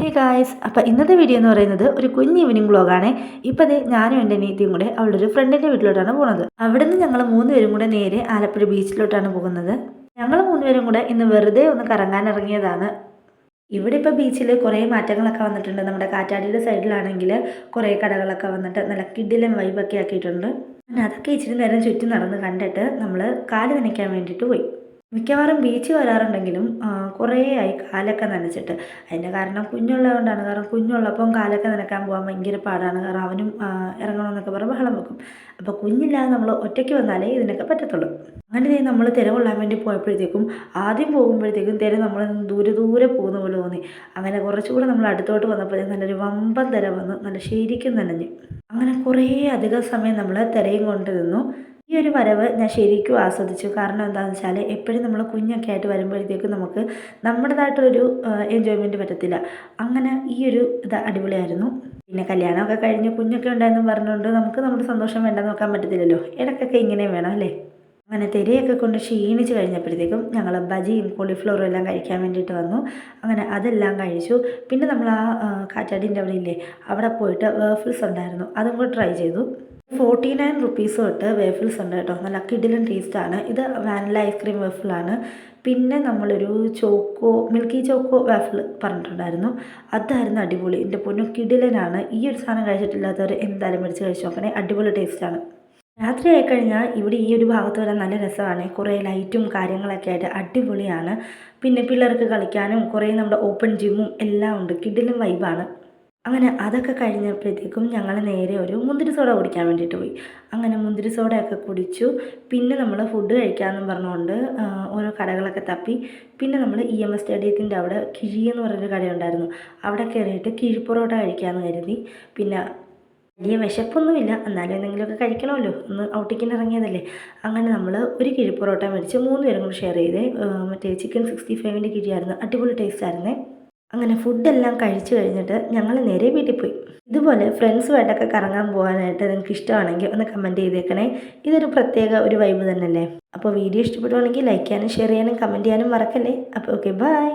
Hey guys അപ്പോൾ ഇന്നത്തെ video എന്ന് പറയുന്നത് ഒരു കുഞ്ഞ് ഈവനിങ് വ്ളോഗാണ് ഇപ്പോൾ ദേ ഞാനും എന്റെ നീതിയും കൂടെ അവളുടെ ഒരു ഫ്രണ്ടിന്റെ വീട്ടിലോട്ടാണ് പോകുന്നത് അവിടെ നിന്ന് ഞങ്ങൾ മൂന്നുപേരും കൂടെ നേരെ ആലപ്പുഴ ബീച്ചിലോട്ടാണ് പോകുന്നത്. ഞങ്ങൾ മൂന്നുപേരും കൂടെ ഇന്ന് വെറുതെ ഒന്ന് കറങ്ങാൻ ഇറങ്ങിയതാണ്. ഇവിടെ ഇപ്പോൾ ബീച്ചിൽ കുറേ മാറ്റങ്ങളൊക്കെ വന്നിട്ടുണ്ട്. നമ്മുടെ കാറ്റാടിയുടെ സൈഡിലാണെങ്കിൽ കുറേ കടകളൊക്കെ വന്നിട്ട് നല്ല കിഡിലും വൈബൊക്കെ ആക്കിയിട്ടുണ്ട്. അതൊക്കെ ഇച്ചിരി നേരം ചുറ്റി നടന്ന് കണ്ടിട്ട് നമ്മൾ കാൽ നനയ്ക്കാൻ വേണ്ടിയിട്ട് പോയി. മിക്കവാറും ബീച്ച് വരാറുണ്ടെങ്കിലും കുറേ ആയി കാലൊക്കെ നനച്ചിട്ട്. അതിന്റെ കാരണം കുഞ്ഞുള്ളതുകൊണ്ടാണ്. കാരണം കുഞ്ഞുള്ളപ്പം കാലൊക്കെ നനക്കാൻ പോകാൻ ഭയങ്കര പാടാണ്. കാരണം അവനും ഇറങ്ങണമെന്നൊക്കെ പറഞ്ഞ് ബഹളം വെക്കും. അപ്പോൾ കുഞ്ഞില്ലാതെ നമ്മൾ ഒറ്റയ്ക്ക് വന്നാലേ ഇതിനൊക്കെ പറ്റത്തുള്ളൂ. അങ്ങനെ നമ്മൾ തിര കൊള്ളാൻ വേണ്ടി പോയപ്പോഴത്തേക്കും ആദ്യം പോകുമ്പോഴത്തേക്കും തിര നമ്മൾ ദൂരെ ദൂരെ പോകുന്ന പോലെ തോന്നി. അങ്ങനെ കുറച്ചുകൂടെ നമ്മൾ അടുത്തോട്ട് വന്നപ്പോഴത്തേക്കും നല്ലൊരു വമ്പൻ തിര വന്ന് നല്ല ശരിക്കും നനഞ്ഞു. അങ്ങനെ കുറേ അധികം സമയം നമ്മൾ തിരയും കൊണ്ട് നിന്നു. ഈ ഒരു വരവ് ഞാൻ ശരിക്കും ആസ്വദിച്ചു. കാരണം എന്താണെന്ന് വെച്ചാൽ എപ്പോഴും നമ്മൾ കുഞ്ഞൊക്കെ ആയിട്ട് വരുമ്പോഴത്തേക്കും നമുക്ക് നമ്മുടേതായിട്ടൊരു എൻജോയ്മെന്റ് പറ്റത്തില്ല. അങ്ങനെ ഈ ഒരു ഇത് അടിപൊളിയായിരുന്നു. പിന്നെ കല്യാണമൊക്കെ കഴിഞ്ഞ് കുഞ്ഞൊക്കെ ഉണ്ടായെന്നും പറഞ്ഞുകൊണ്ട് നമുക്ക് നമ്മുടെ സന്തോഷം വേണ്ടെന്ന് നോക്കാൻ പറ്റത്തില്ലല്ലോ. ഇടയ്ക്കൊക്കെ ഇങ്ങനെ വേണം അല്ലേ? അങ്ങനെ തിരയൊക്കെ കൊണ്ട് ക്ഷീണിച്ച് കഴിഞ്ഞപ്പോഴത്തേക്കും ഞങ്ങൾ ബജിയും കോളിഫ്ലവറും എല്ലാം കഴിക്കാൻ വേണ്ടിയിട്ട് വന്നു. അങ്ങനെ അതെല്ലാം കഴിച്ചു. പിന്നെ നമ്മൾ ആ കാറ്റാടിന്റെ അവിടെ ഇല്ലേ? അവിടെ പോയിട്ട് വേഫിൾസ് ഉണ്ടായിരുന്നു. അതും കൂടെ ട്രൈ ചെയ്തു. ഫോർട്ടി നയൻ റുപ്പീസ് തൊട്ട് വേഫിൾസ് ഉണ്ട് കേട്ടോ. നല്ല കിഡിലൻ ടേസ്റ്റാണ് ഇത് വാനില ഐസ്ക്രീം വേഫിളാണ് പിന്നെ നമ്മളൊരു ചോക്കോ മിൽക്കി ചോക്കോ വാഫിൾ പറഞ്ഞിട്ടുണ്ടായിരുന്നു. അതായിരുന്നു അടിപൊളി. എന്റെ പൊന്നു കിഡിലനാണ് ഈ ഒരു സാധനം കഴിച്ചിട്ടില്ലാത്തവർ എന്തായാലും മേടിച്ച് കഴിച്ച് നോക്കണേ. അടിപൊളി ടേസ്റ്റാണ് രാത്രി ആയിക്കഴിഞ്ഞാൽ ഇവിടെ ഈ ഒരു ഭാഗത്ത് വരാൻ നല്ല രസമാണ്. കുറേ ലൈറ്റും കാര്യങ്ങളൊക്കെ ആയിട്ട് അടിപൊളിയാണ്. പിന്നെ പിള്ളേർക്ക് കളിക്കാനും കുറേ നമ്മുടെ ഓപ്പൺ ജിമ്മും എല്ലാം ഉണ്ട്. കിഡിലും വൈബാണ് അങ്ങനെ അതൊക്കെ കഴിഞ്ഞപ്പോഴത്തേക്കും ഞങ്ങൾ നേരെ ഒരു മുന്തിരി സോഡ കുടിക്കാൻ വേണ്ടിയിട്ട് പോയി. അങ്ങനെ മുന്തിരി സോഡയൊക്കെ കുടിച്ചു. പിന്നെ നമ്മൾ ഫുഡ് കഴിക്കാമെന്നും പറഞ്ഞുകൊണ്ട് ഓരോ കടകളൊക്കെ തപ്പി. പിന്നെ നമ്മൾ ഇ എം എസ് സ്റ്റേഡിയത്തിന്റെ അവിടെ കിഴി എന്ന് പറഞ്ഞൊരു കടയുണ്ടായിരുന്നു. അവിടെ കയറിയിട്ട് കിഴിപ്പൊറോട്ട കഴിക്കാമെന്ന് കരുതി. പിന്നെ വലിയ വിശപ്പൊന്നുമില്ല. എന്നാലും എന്തെങ്കിലുമൊക്കെ കഴിക്കണമല്ലോ. ഒന്ന് ഔട്ടിക്കിന് ഇറങ്ങിയതല്ലേ. അങ്ങനെ നമ്മൾ ഒരു കിഴി പൊറോട്ട മേടിച്ച് മൂന്ന് പേരും കൂടി ഷെയർ ചെയ്തേ. മറ്റേ ചിക്കൻ സിക്സ്റ്റി ഫൈവിന്റെ കിഴിയായിരുന്നു. അടിപൊളി ടേസ്റ്റ് ആയിരുന്നേ. അങ്ങനെ ഫുഡെല്ലാം കഴിച്ചു കഴിഞ്ഞിട്ട് ഞങ്ങൾ നേരെ വീട്ടിൽ പോയി. ഇതുപോലെ ഫ്രണ്ട്സുമായിട്ടൊക്കെ കറങ്ങാൻ പോകാനായിട്ട് നിങ്ങൾക്ക് ഇഷ്ടമാണെങ്കിൽ ഒന്ന് കമന്റ് ചെയ്തേക്കണേ. ഇതൊരു പ്രത്യേക ഒരു വൈബ് തന്നെയല്ലേ? അപ്പോൾ വീഡിയോ ഇഷ്ടപ്പെടുവാണെങ്കിൽ ലൈക്ക് ചെയ്യാനും ഷെയർ ചെയ്യാനും കമന്റ് ചെയ്യാനും മറക്കല്ലേ? അപ്പോൾ ഓക്കെ ബൈ